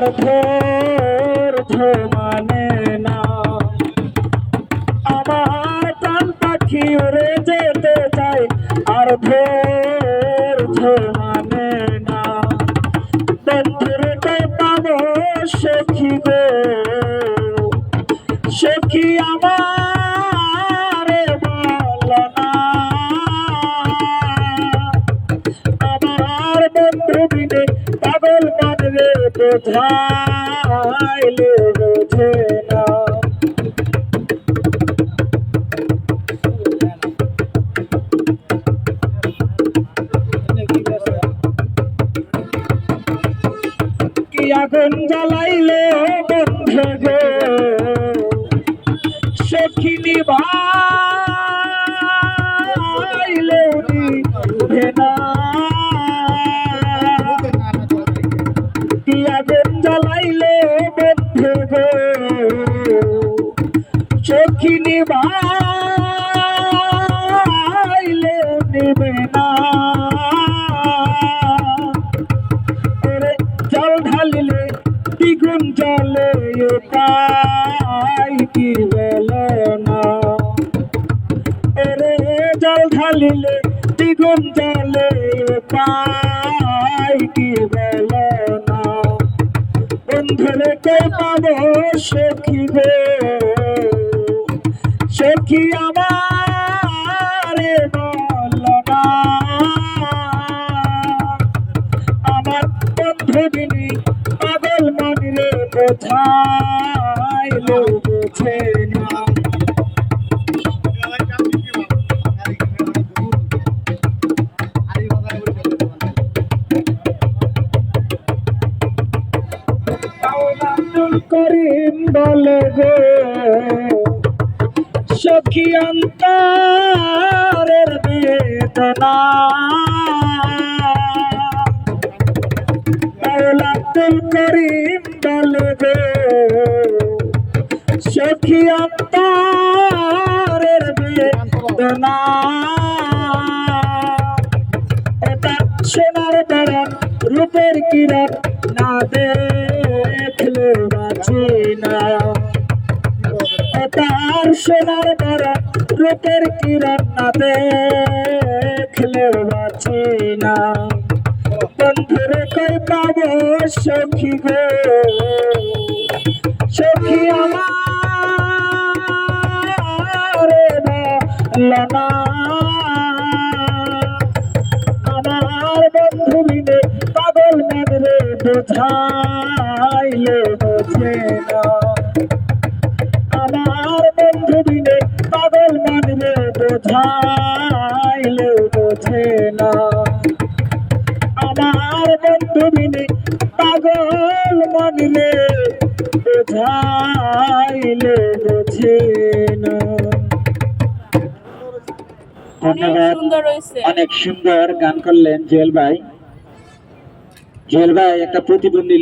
ধৈর্য মানে না। আমার প্রাণ পাখি উড়ে যেতে চাই আর ভোর মানে না। বন্ধুরকে পাবো সখী গো সখী আমার বোঝাইলে বোঝে না কি আগুন জ্বালাইলে বন্ধু সখিনী ভাইলে নিবে না। জল ঢালিলে, দ্বিগুণ জলে উপায় কি না। এরে জল ঢালিলে, দ্বিগুণ জলে উপায় কি বল বন্ধুরে কে পাবো সখী গো সখী আমার বল না। আমার বন্ধু বিনি পাগল মনরে কোথায় লেগেছে না করিম বলে গো সখী অন্তরের বেদনা। আব্দুল করিম বলে গো সখী অন্তরের বেদনা। এটা সোনার বেড়ান রূপের কিরণ না দেখলে বাঁচি না। তার সোনার বেড়ান রূপের কিরণ না দেখলে বাঁচি না। বন্ধুরে কই পাবো সখী গো? সখী আমার আমার বন্ধু মিলে পাগল মনরে বোঝাইলে মিলে পাগল মনরে বোঝাইলে বোঝে না। আমার বন্ধু মিলে পাগল মনরে বোঝাইলে বোঝে না। অনেক ধন্যবাদ। সুন্দর অনেক সুন্দর গান করলেন জুয়েল ভাই। জুয়েল ভাই একটা প্রতিবন্ধী